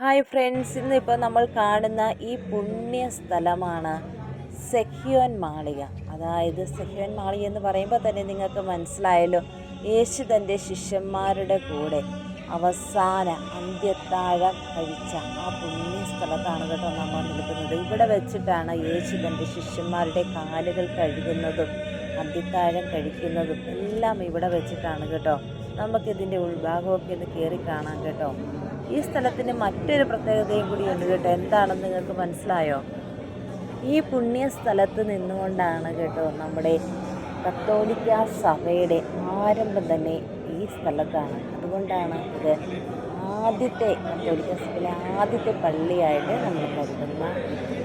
Hi friends ഇന്നിപ്പോൾ നമ്മൾ കാണുന്ന ഈ പുണ്യ സ്ഥലമാണ് സെഹ്യോൻ മാളിക. അതായത് സെഹ്യോൻ മാളിക എന്ന് പറയുമ്പോൾ തന്നെ നിങ്ങൾക്ക് മനസ്സിലായല്ലോ യേശു തന്റെ ശിഷ്യന്മാരുടെ കൂടെ അവസാന അന്ത്യത്താഴം കഴിച്ച ആ പുണ്യ സ്ഥലത്താണ് കേട്ടോ നമ്മൾ നിൽക്കുന്നത്. ഇവിടെ വെച്ചിട്ടാണ് യേശു തന്റെ ശിഷ്യന്മാരുടെ കാലുകൾ കഴുകുന്നതും അന്ത്യത്താഴം കഴിക്കുന്നതും എല്ലാം ഇവിടെ വെച്ചിട്ടാണ് കേട്ടോ. നമുക്കിതിന്റെ ഉൾഭാഗമൊക്കെ ഒന്ന് കയറി കാണാം കേട്ടോ. ഈ സ്ഥലത്തിന്റെ മറ്റൊരു പ്രത്യേകതയും കൂടിയുണ്ട് കേട്ടോ. എന്താണെന്ന് നിങ്ങൾക്ക് മനസ്സിലായോ? ഈ പുണ്യ സ്ഥലത്ത് നിന്നുകൊണ്ടാണ് കേട്ടോ നമ്മുടെ കത്തോലിക്ക സഭയുടെ ആരംഭം തന്നെ ഈ സ്ഥലത്താണ്. അതുകൊണ്ടാണ് ഇത് ആദ്യത്തെ കത്തോലിക്ക സഭയിലെ ആദ്യത്തെ പള്ളിയായിട്ട് നമ്മൾ കരുതുന്ന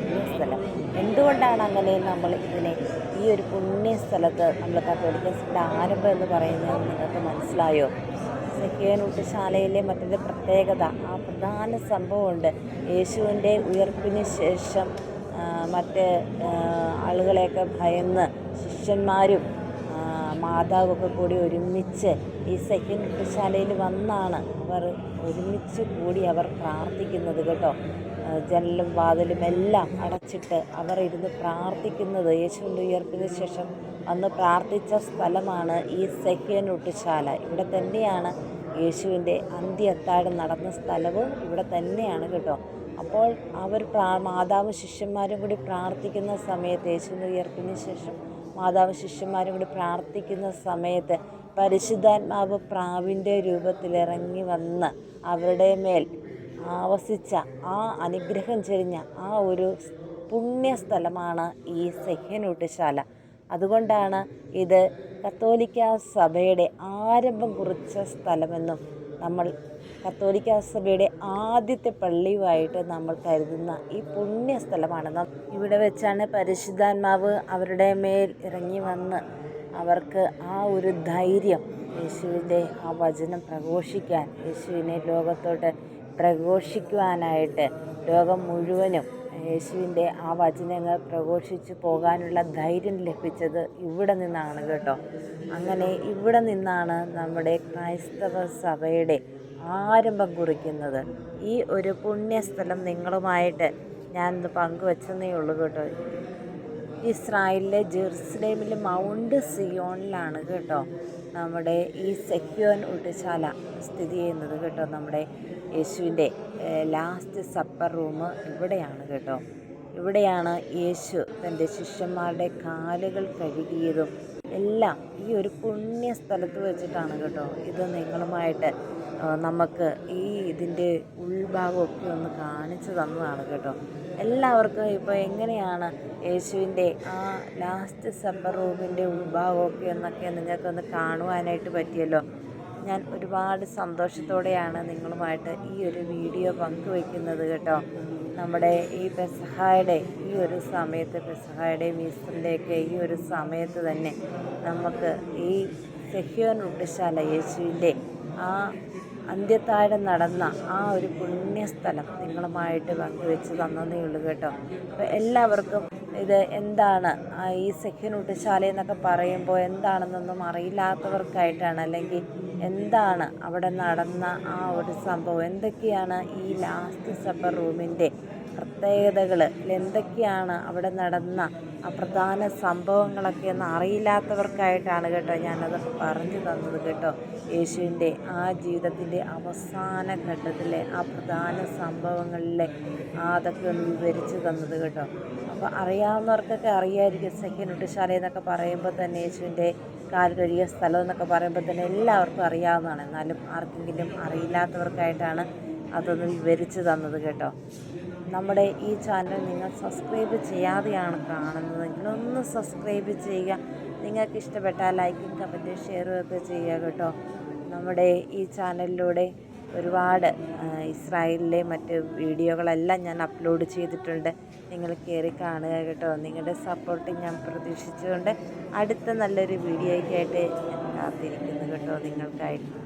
ഈ സ്ഥലം. എന്തുകൊണ്ടാണ് അങ്ങനെ നമ്മൾ ഇതിനെ ഈ ഒരു പുണ്യ സ്ഥലത്ത് നമ്മൾ കത്തോലിക്ക സഭയുടെ ആരംഭം എന്ന് പറയുന്നത് നിങ്ങൾക്ക് മനസ്സിലായോ? സെഹിയോനുട്ടിശാലയിലെ മറ്റൊരു പ്രത്യേകത ആ പ്രധാന സംഭവമുണ്ട് യേശുവിന്റെ ഉയർപ്പിന് ശേഷം മറ്റ് ആളുകളെയൊക്കെ ഭയന്ന് ശിഷ്യന്മാരും മാതാവൊക്കെ കൂടി ഒരുമിച്ച് ഈ സെഹിയോനുട്ടിശാലയിൽ വന്നാണ് അവർ ഒരുമിച്ച് കൂടി അവർ പ്രാർത്ഥിക്കുന്നത് കേട്ടോ. ജനലും വാതിലും എല്ലാം അടച്ചിട്ട് അവർ ഇരുന്ന് പ്രാർത്ഥിക്കുന്നത് യേശുവിന്റെ ഉയർപ്പിന് ശേഷം അന്ന് പ്രാർത്ഥിച്ച സ്ഥലമാണ് ഈ സെഹ്യനൊട്ടുശാല ഇവിടെ തന്നെയാണ് യേശുവിന്റെ അന്ത്യത്താഴം നടന്ന സ്ഥലവും ഇവിടെ തന്നെയാണ് കേട്ടോ. അപ്പോൾ അവർ പ്രാ മാതാവ് ശിഷ്യന്മാരും കൂടി പ്രാർത്ഥിക്കുന്ന സമയത്ത് യേശുവിന്റെ ഉയർപ്പിന് ശേഷം മാതാവ് ശിഷ്യന്മാരും കൂടി പ്രാർത്ഥിക്കുന്ന സമയത്ത് പരിശുദ്ധാത്മാവ് പ്രാവിന്റെ രൂപത്തിലിറങ്ങി വന്ന് അവരുടെ മേൽ ആവസിച്ച ആ അനുഗ്രഹം ചെരിഞ്ഞ ആ ഒരു പുണ്യസ്ഥലമാണ് ഈ സെഹ്യനൂട്ടുശാല അതുകൊണ്ടാണ് ഇത് കത്തോലിക്ക സഭയുടെ ആരംഭം കുറിച്ച സ്ഥലമെന്നും നമ്മൾ കത്തോലിക്ക സഭയുടെ ആദ്യത്തെ പള്ളിയുമായിട്ട് നമ്മൾ കരുതുന്ന ഈ പുണ്യ സ്ഥലമാണ് ഇവിടെ വെച്ചാണ് പരിശുദ്ധാത്മാവ് അവരുടെ മേൽ ഇറങ്ങി വന്ന് അവർക്ക് ആ ഒരു ധൈര്യം യേശുവിന്റെ ആ വചനം പ്രഘോഷിക്കാൻ യേശുവിനെ ലോകത്തോട്ട് പ്രഘോഷിക്കുവാനായിട്ട് ലോകം മുഴുവനും യേശുവിന്റെ ആ വചനങ്ങൾ പ്രഘോഷിച്ചു പോകാനുള്ള ധൈര്യം ലഭിച്ചത് ഇവിടെ നിന്നാണ് കേട്ടോ. അങ്ങനെ ഇവിടെ നിന്നാണ് നമ്മുടെ ക്രൈസ്തവ സഭയുടെ ആരംഭം കുറിക്കുന്നത്. ഈ ഒരു പുണ്യസ്ഥലം നിങ്ങളുമായിട്ട് ഞാനിന്ന് പങ്കുവച്ചെന്നേ ഉള്ളൂ കേട്ടോ. ഇസ്രായേലിലെ ജെറുസലേമിലെ മൗണ്ട് സിയോണിലാണ് കേട്ടോ നമ്മുടെ ഈ സെക്യോൻ ഉട്ടശാല സ്ഥിതി ചെയ്യുന്നത് കേട്ടോ നമ്മുടെ യേശുവിന്റെ ലാസ്റ്റ് സപ്പർ റൂം ഇവിടെയാണ് കേട്ടോ. ഇവിടെയാണ് യേശു തന്റെ ശിഷ്യന്മാരുടെ കാലുകൾ കഴുകിയതും എല്ലാം ഈ ഒരു പുണ്യ സ്ഥലത്ത് വെച്ചിട്ടാണ് കേട്ടോ ഇത് നിങ്ങളുമായിട്ട് നമുക്ക് ഈ ഇതിന്റെ ഉൾഭാഗമൊക്കെ ഒന്ന് കാണിച്ചു തന്നതാണ് കേട്ടോ. എല്ലാവർക്കും ഇപ്പോൾ എങ്ങനെയാണ് യേശുവിന്റെ ആ ലാസ്റ്റ് സപ്പർ റൂമിന്റെ ഉൾഭാഗമൊക്കെ എന്നൊക്കെ നിങ്ങൾക്കൊന്ന് കാണുവാനായിട്ട് പറ്റിയല്ലോ. ഞാൻ ഒരുപാട് സന്തോഷത്തോടെയാണ് നിങ്ങളുമായിട്ട് ഈ ഒരു വീഡിയോ പങ്കുവയ്ക്കുന്നത് കേട്ടോ. നമ്മുടെ ഈ പെസഹായുടെ ഈ ഒരു സമയത്ത് പെസഹായുടെയും ഈസ്റ്ററിന്റെയൊക്കെ ഈ ഒരു സമയത്ത് തന്നെ നമുക്ക് ഈ സെഹ്യോൻ ഉട്ടുശാല യേശുവിന്റെ ആ അന്ത്യത്താഴം നടന്ന ആ ഒരു പുണ്യസ്ഥലം നിങ്ങളുമായിട്ട് പങ്കുവെച്ച് തന്നതേ ഉള്ളൂ കേട്ടോ. അപ്പോൾ എല്ലാവർക്കും ഇത് എന്താണ്? ഈ ഈ സെഹ്യനൂട്ടുശാല എന്നൊക്കെ പറയുമ്പോൾ എന്താണെന്നൊന്നും അറിയില്ലാത്തവർക്കായിട്ടാണ്. അല്ലെങ്കിൽ എന്താണ് അവിടെ നടന്ന ആ ഒരു സംഭവം? എന്തൊക്കെയാണ് ഈ ലാസ്റ്റ് സപ്പർ റൂമിന്റെ പ്രത്യേകതകൾ എന്തൊക്കെയാണ് അവിടെ നടന്ന ആ പ്രധാന സംഭവങ്ങളൊക്കെ എന്ന് അറിയില്ലാത്തവർക്കായിട്ടാണ് കേട്ടോ ഞാനത് പറഞ്ഞു തന്നത് കേട്ടോ. യേശുവിന്റെ ആ ജീവിതത്തിന്റെ അവസാന ഘട്ടത്തിലെ ആ പ്രധാന സംഭവങ്ങളിലെ ആ അതൊക്കെ ഒന്ന് വിവരിച്ചു തന്നത് കേട്ടോ. അപ്പോൾ അറിയാവുന്നവർക്കൊക്കെ അറിയായിരിക്കും സെക്കൻഡ് എന്നൊക്കെ പറയുമ്പോൾ തന്നെ യേശുവിന്റെ കാൽ കഴുകിയ സ്ഥലം എന്നൊക്കെ പറയുമ്പോൾ തന്നെ എല്ലാവർക്കും അറിയാവുന്നതാണ്. എന്നാലും ആർക്കെങ്കിലും അറിയില്ലാത്തവർക്കായിട്ടാണ് അതൊന്ന് വിവരിച്ചു തന്നത് കേട്ടോ. നമ്മുടെ ഈ ചാനൽ നിങ്ങൾ സബ്സ്ക്രൈബ് ചെയ്യാതെയാണ് കാണുന്നതെങ്കിൽ ഒന്ന് സബ്സ്ക്രൈബ് ചെയ്യുക. നിങ്ങൾക്ക് ഇഷ്ടപ്പെട്ട ലൈക്കും കമന്റും ഷെയറും ഒക്കെ ചെയ്യുക കേട്ടോ. നമ്മുടെ ഈ ചാനലിലൂടെ ഒരുപാട് ഇസ്രായേലിലെ മറ്റ് വീഡിയോകളെല്ലാം ഞാൻ അപ്ലോഡ് ചെയ്തിട്ടുണ്ട്. നിങ്ങൾ കയറി കാണുക കേട്ടോ. നിങ്ങളുടെ സപ്പോർട്ട് ഞാൻ പ്രതീക്ഷിച്ചുകൊണ്ട് അടുത്ത നല്ലൊരു വീഡിയോയ്ക്കായിട്ട് ഞാൻ കാത്തിരിക്കുന്നു കേട്ടോ. നിങ്ങൾക്കായിട്ട്